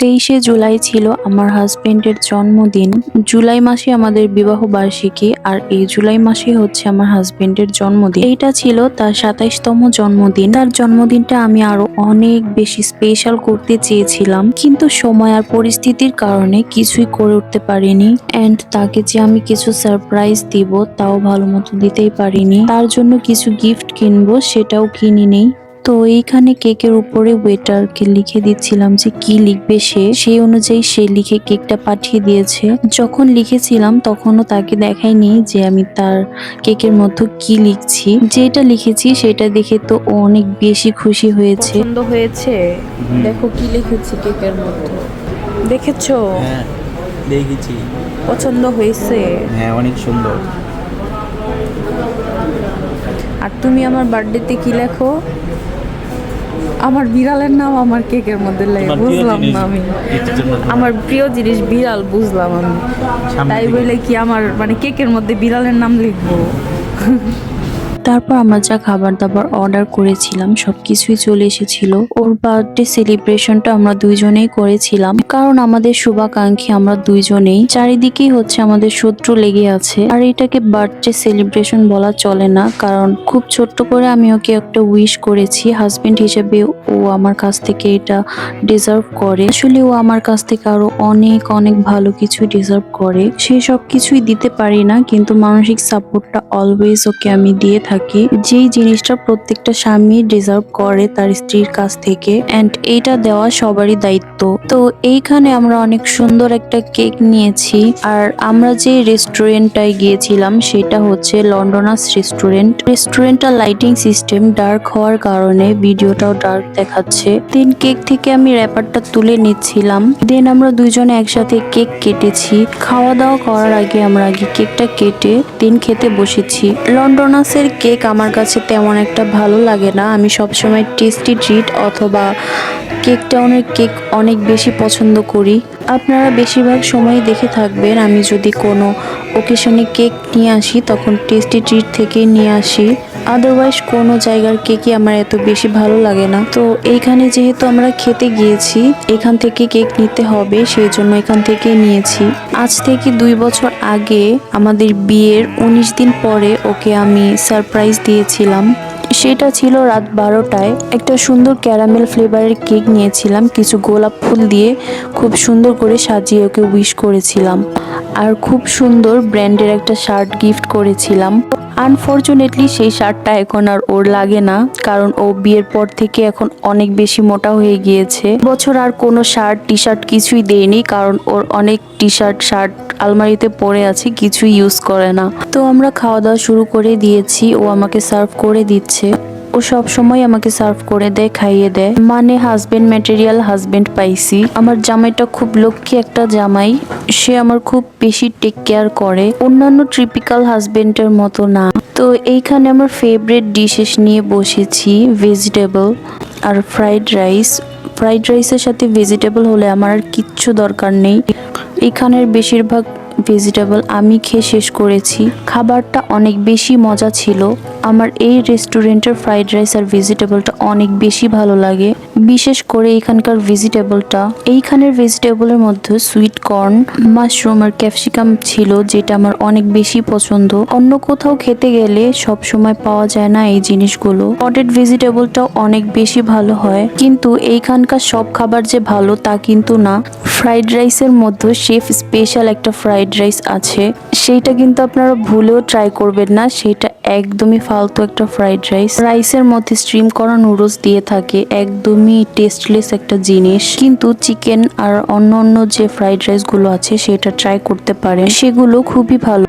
তেইশে জুলাই ছিল আমার হাজবেন্ডের জন্মদিন। জুলাই মাসে আমাদের বিবাহ বার্ষিকী আর এই জুলাই মাসে হচ্ছে আমার হাজবেন্ডের জন্মদিন। এইটা ছিল তার সাতাইশতম জন্মদিন। তার জন্মদিনটা আমি আরও অনেক বেশি স্পেশাল করতে চেয়েছিলাম। কিন্তু সময় আর পরিস্থিতির কারণে কিছুই করে উঠতে পারিনি। এন্ড তাকে যে আমি কিছু সারপ্রাইজ দিব, তাও ভালো মতো দিতেই পারিনি। তার জন্য কিছু গিফট কিনবো, সেটাও কিনিনি। তো এইখানে কেকের উপরে ওয়েটারকে লিখে দিচ্ছিলাম যে কি লিখবে সে। সেই অনুযায়ী সে লিখে কেকটা পাঠিয়ে দিয়েছে। যখন লিখেছিলাম তখনও তাকে দেখাইনি যে আমি তার কেকের মধ্যে কি লিখছি। যেটা লিখেছি সেটা দেখে তো ও অনেক বেশি খুশি হয়েছে। পছন্দ হয়েছে? দেখো কি লিখেছি কেকের মধ্যে। দেখেছ? হ্যাঁ দেখেছি। পছন্দ হয়েছে? হ্যাঁ অনেক সুন্দর। আর তুমি আমার বার্থডেতে কি লেখো? আমার বিড়ালের নাম আমার কেকের মধ্যে লাগে বুঝলাম না আমি। আমার প্রিয় জিনিস বিড়াল বুঝলাম আমি। তাই বলে কি আমার মানে কেকের মধ্যে বিড়ালের নাম লিখব? তারপর আমরা যা খাবার দাবার অর্ডার করেছিলাম সব কিছুই চলে এসেছিল। ওর বার্থডে সেলিব্রেশনটা আমরা দুইজনেই করেছিলাম। কারণ আমাদের শুভাকাঙ্ক্ষী আমরা দুইজনেই। চারিদিকেই হচ্ছে আমাদের শত্রু লেগে আছে। আর এটাকে বার্থডে সেলিব্রেশন বলা চলে না, কারণ খুব ছোট্ট করে আমি ওকে একটা উইশ করেছি। হাজবেন্ড হিসেবে ও আমার কাছ থেকে এটা ডিজার্ভ করে। আসলে ও আমার কাছ থেকে আরও অনেক অনেক ভালো কিছু ডিজার্ভ করে। সেই সব কিছুই দিতে পারি না, কিন্তু মানসিক সাপোর্টটা অলওয়েজ ওকে আমি দিয়ে থাকি। যেই জিনিসটা প্রত্যেকটা স্বামী ডিজার্ভ করে তার স্ত্রীর কাছ থেকে। এন্ড এইটা দেওয়া সবারই দায়িত্ব। তো এইখানে আমরা অনেক সুন্দর একটা কেক নিয়েছি। আর আমরা যে রেস্টুরেন্টটায় গিয়েছিলাম, সেটা হচ্ছে লন্ডনাস রেস্টুরেন্ট রেস্টুরেন্টটা লাইটিং সিস্টেম ডার্ক হওয়ার কারণে ভিডিওটাও ডার্ক দেখাচ্ছে। দেন কেক থেকে আমি র্যাপারটা তুলে নিচ্ছিলাম। দেন আমরা দুইজনে একসাথে কেক কেটেছি। খাওয়া দাওয়া করার আগে আমরা আগে কেকটা কেটে দেন খেতে বসেছি। লন্ডনাসের কেক আমার কাছে তেমন একটা ভালো লাগে না। আমি সবসময় টেস্টি ট্রিট অথবা কেক টাউনের কেক অনেক বেশি পছন্দ করি। আপনারা বেশিরভাগ সময় দেখে থাকবেন, আমি যদি কোনো ওকেশনে কেক নিয়ে আসি, তখন টেস্টি ট্রিট থেকে নিয়ে আসি। আদারওয়াইজ কোনো জায়গার কেকই আমার এত বেশি ভালো লাগে না। তো এইখানে যেহেতু আমরা খেতে গিয়েছি, এখান থেকে কেক নিতে হবে সেই জন্য এখান থেকে নিয়েছি। আজ থেকে দুই বছর আগে আমাদের বিয়ের উনিশ দিন পরে ওকে আমি সারপ্রাইজ দিয়েছিলাম। সেটা ছিল রাত বারোটায়। একটা সুন্দর ক্যারামেল ফ্লেভারের কেক নিয়েছিলাম। কিছু গোলাপ ফুল দিয়ে খুব সুন্দর করে সাজিয়ে ওকে উইশ করেছিলাম। আর খুব সুন্দর ব্র্যান্ডের একটা শার্ট গিফট করেছিলাম। আনফর্চুনেটলি সেই শার্টটা এখন আর ওর লাগে না, কারণ ও বিয়ের পর থেকে এখন অনেক বেশি মোটা হয়ে গিয়েছে। বছর আর কোনো শার্ট টি শার্ট কিছুই দেয়নি, কারণ ওর অনেক টি শার্ট শার্ট আলমারিতে পড়ে আছে, কিছুই ইউজ করে না। তো আমরা খাওয়া দাওয়া শুরু করে দিয়েছি, ও আমাকে সার্ভ করে দিচ্ছে। ও সব সময় আমাকে সার্ভ করে দেয় খাইয়ে দেয় মানে হাজবেন্ড ম্যাটেরিয়াল হাজবেন্ড পাইছি। আমার জামাইটা খুব লক্ষ্মী একটা জামাই। সে আমার খুব বেশি টেক কেয়ার করে। অন্যান্য ট্রিপিক্যাল হাজবেন্ডের মতো না। তো এইখানে আমার ফেভারিট ডিশেস নিয়ে বসেছি ভেজিটেবল আর ফ্রাইড রাইস ফ্রাইড রাইসের সাথে ভেজিটেবল হলে আমার আর কিচ্ছু দরকার নেই। এখানের বেশিরভাগ ভেজিটেবল আমি খেয়ে শেষ করেছি। খাবারটা অনেক বেশি মজা ছিল। আমার এই রেস্টুরেন্টের ফ্রাইড রাইস আর ভেজিটেবলটা অনেক বেশি ভালো লাগে। বিশেষ করে এখানকার ভেজিটেবলটা এইখানের ভেজিটেবলের মধ্যে সুইট কর্ন মাশরুম আর ক্যাপসিকাম ছিল, যেটা আমার অনেক বেশি পছন্দ। অন্য কোথাও খেতে গেলে সব সময় পাওয়া যায় না এই জিনিসগুলো। পটেড ভেজিটেবলটাও অনেক বেশি ভালো হয়। কিন্তু এইখানকার সব খাবার যে ভালো তা কিন্তু না। ফ্রাইড রাইসের মধ্যে শেফ স্পেশাল একটা ফ্রাইড রাইস আছে। সেইটা কিন্তু আপনারা ভুলেও ট্রাই করবেন না। সেটা একদমই ফালতু একটা ফ্রাইড রাইস রাইসের মধ্যে স্ট্রিম করা নুডলস দিয়ে থাকে একদমই টেস্টলেস একটা জিনিস। কিন্তু চিকেন আর অন্য অন্য যে ফ্রাইড রাইসগুলো আছে, সেটা ট্রাই করতে পারে সেগুলো খুবই ভালো।